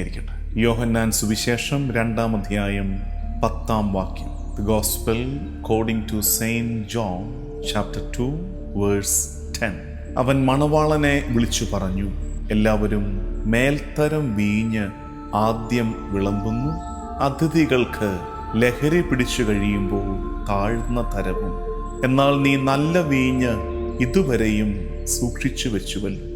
ഇരിക്കട്ടെ. യോഹന്നാൻ സുവിശേഷം രണ്ടാം അധ്യായം പത്താം വാക്യം. The gospel according to Saint John chapter two verse ten അവൻ മണവാളനെ വിളിച്ചു പറഞ്ഞു എല്ലാവരും മേൽത്തരം വീഞ്ഞ് ആദ്യം വിളമ്പുന്നു അതിഥികൾക്ക് ലഹരി പിടിച്ചു കഴിയുമ്പോൾ താഴ്ന്ന തരവും. എന്നാൽ നീ നല്ല വീഞ്ഞ് ഇതുവരെയും സൂക്ഷിച്ചു വെച്ചുവല്ലോ.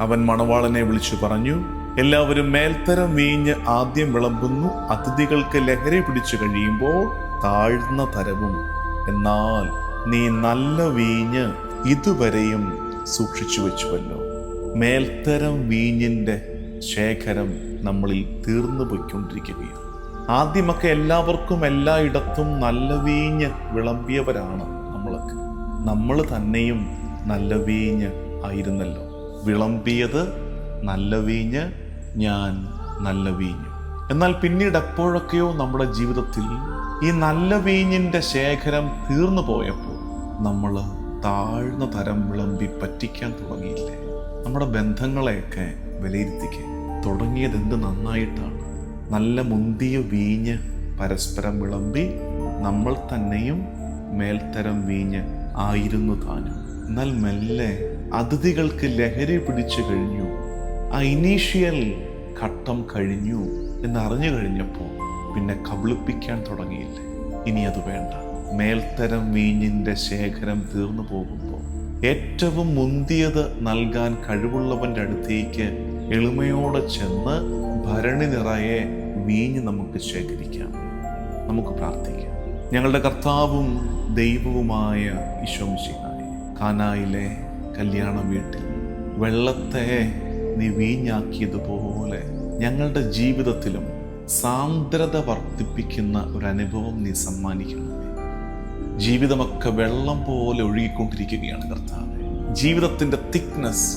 അവൻ മണവാളനെ വിളിച്ചു പറഞ്ഞു എല്ലാവരും മേൽത്തരം വീഞ്ഞ് ആദ്യം വിളമ്പുന്നു. അതിഥികൾക്ക് ലഹരി പിടിച്ചു കഴിയുമ്പോൾ താഴ്ന്ന തരവും. എന്നാൽ നീ നല്ല വീഞ്ഞ് ഇതുവരെയും സൂക്ഷിച്ചു വെച്ചുവല്ലോ. മേൽത്തരം വീഞ്ഞിന്റെ ശേഖരം നമ്മളിൽ തീർന്നു പോയിക്കൊണ്ടിരിക്കുകയാണ്. ആദ്യമൊക്കെ എല്ലാവർക്കും എല്ലായിടത്തും നല്ല വീഞ്ഞ് വിളമ്പിയവരാണ് നമ്മളൊക്കെ. നമ്മൾ തന്നെയും നല്ല വീഞ്ഞ് ആയിരുന്നല്ലോ. വിളമ്പിയത് നല്ല വീഞ്ഞ് ഞാൻ നല്ല വീഞ്ഞു. എന്നാൽ പിന്നീട് എപ്പോഴൊക്കെയോ നമ്മുടെ ജീവിതത്തിൽ ഈ നല്ല വീഞ്ഞിന്റെ ശേഖരം തീർന്നു പോയപ്പോൾ നമ്മൾ താഴ്ന്ന തരം വിളമ്പി പറ്റിക്കാൻ തുടങ്ങിയില്ലേ? നമ്മുടെ ബന്ധങ്ങളെയൊക്കെ വിലയിരുത്തിക്കാൻ തുടങ്ങിയത് എന്ത് നന്നായിട്ടാണ്. നല്ല മുന്തിയ വീഞ്ഞ് പരസ്പരം വിളമ്പി നമ്മൾ തന്നെയും മേൽത്തരം വീഞ്ഞ് ആയിരുന്നു താനും. എന്നാൽ മെല്ലെ അതിഥികൾക്ക് ലഹരി പിടിച്ചു കഴിഞ്ഞു. ആ ഇനീഷ്യൽ ഘട്ടം കഴിഞ്ഞു എന്നറിഞ്ഞു കഴിഞ്ഞപ്പോൾ പിന്നെ കബളിപ്പിക്കാൻ തുടങ്ങിയില്ലേ? ഇനി അത് വേണ്ട. മേൽത്തരം വീഞ്ഞിന്റെ ശേഖരം തീർന്നു പോകുമ്പോൾ ഏറ്റവും മുന്തിയത് നൽകാൻ കഴിവുള്ളവന്റെ അടുത്തേക്ക് എളിമയോടെ ചെന്ന് ഭരണി നിറയെ വീഞ്ഞ് നമുക്ക് ശേഖരിക്കാം. നമുക്ക് പ്രാർത്ഥിക്കാം. ഞങ്ങളുടെ കർത്താവും ദൈവവുമായ ഈശോമിശിഹായി കാനായിലെ കല്യാണ വീട്ടിൽ വെള്ളത്തെ നീ വീഞ്ഞാക്കിയതുപോലെ ഞങ്ങളുടെ ജീവിതത്തിലും സാന്ദ്രത വർദ്ധിപ്പിക്കുന്ന ഒരു അനുഭവം നീ സമ്മാനിക്കണമേ ജീവിതമൊക്കെ വെള്ളം പോലെ ഒഴുകിക്കൊണ്ടിരിക്കുകയാണ് കർത്താവ്. ജീവിതത്തിന്റെ തിക്നെസ്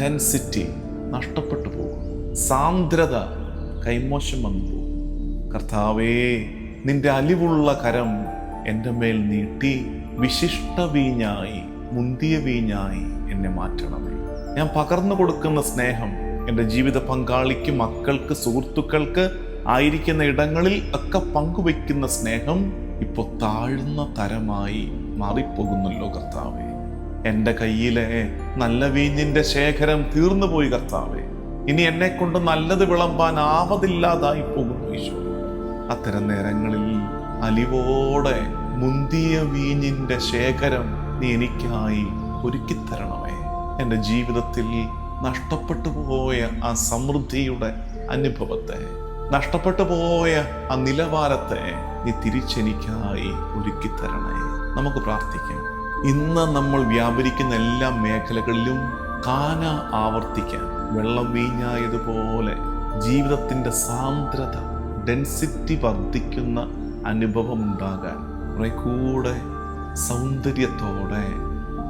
ഡെൻസിറ്റി നഷ്ടപ്പെട്ടു പോകും സാന്ദ്രത കൈമോശം വന്നു പോകും കർത്താവേ നിന്റെ അലിവുള്ള കരം എന്റെ മേൽ നീട്ടി വിശിഷ്ട വീഞ്ഞായി മുന്തിയ വീഞ്ഞായി എന്നെ മാറ്റണമേ. ഞാൻ പകർന്നു കൊടുക്കുന്ന സ്നേഹം എന്റെ ജീവിത പങ്കാളിക്ക് മക്കൾക്ക് സുഹൃത്തുക്കൾക്ക് ആയിരിക്കുന്ന ഇടങ്ങളിൽ ഒക്കെ പങ്കുവെക്കുന്ന സ്നേഹം ഇപ്പോൾ താഴ്ന്ന തരമായി മാറിപ്പോകുന്നല്ലോ കർത്താവേ. എന്റെ കയ്യിലെ നല്ല വീഞ്ഞിന്റെ ശേഖരം തീർന്നു പോയി കർത്താവേ. ഇനി എന്നെ കൊണ്ട് നല്ലത് വിളമ്പാൻ ആവതില്ലാതായി പോകുന്നു ഈശോ. അത്തരം നേരങ്ങളിൽ അലിവോടെ മുന്തിയ വീഞ്ഞിന്റെ ശേഖരം നീ എനിക്കായി ഒരുക്കിത്തരണമേ. എന്റെ ജീവിതത്തിൽ നഷ്ടപ്പെട്ടു പോയ ആ സമൃദ്ധിയുടെ അനുഭവത്തെ നഷ്ടപ്പെട്ടു പോയ ആ നിലവാരത്തെ നീ തിരിച്ചെനിക്കായി ഒരുക്കി തരണേ നമുക്ക് പ്രാർത്ഥിക്കാം. ഇന്ന് നമ്മൾ വ്യാപരിക്കുന്ന എല്ലാ മേഖലകളിലും കാന ആവർത്തിക്കാൻ വെള്ളം വീഞ്ഞായതുപോലെ ജീവിതത്തിന്റെ സാന്ദ്രത ഡെൻസിറ്റി വർദ്ധിക്കുന്ന അനുഭവം ഉണ്ടാകാൻ കുറെ കൂടെ സൗന്ദര്യത്തോടെ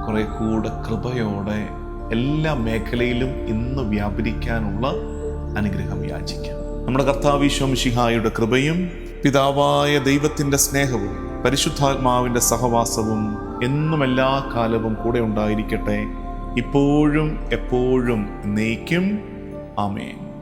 കുറെ കൂടെ കൃപയോടെ എല്ലാ മേഖലയിലും ഇന്ന് വ്യാപരിക്കാനുള്ള അനുഗ്രഹം യാചിക്കാം. നമ്മുടെ കർത്താവിശ്വംഷിഹായുടെ കൃപയും പിതാവായ ദൈവത്തിന്റെ സ്നേഹവും പരിശുദ്ധാത്മാവിന്റെ സഹവാസവും എന്നും എല്ലാ കാലവും കൂടെ ഉണ്ടായിരിക്കട്ടെ. ഇപ്പോഴും എപ്പോഴും എന്നേക്കും ആമേൻ.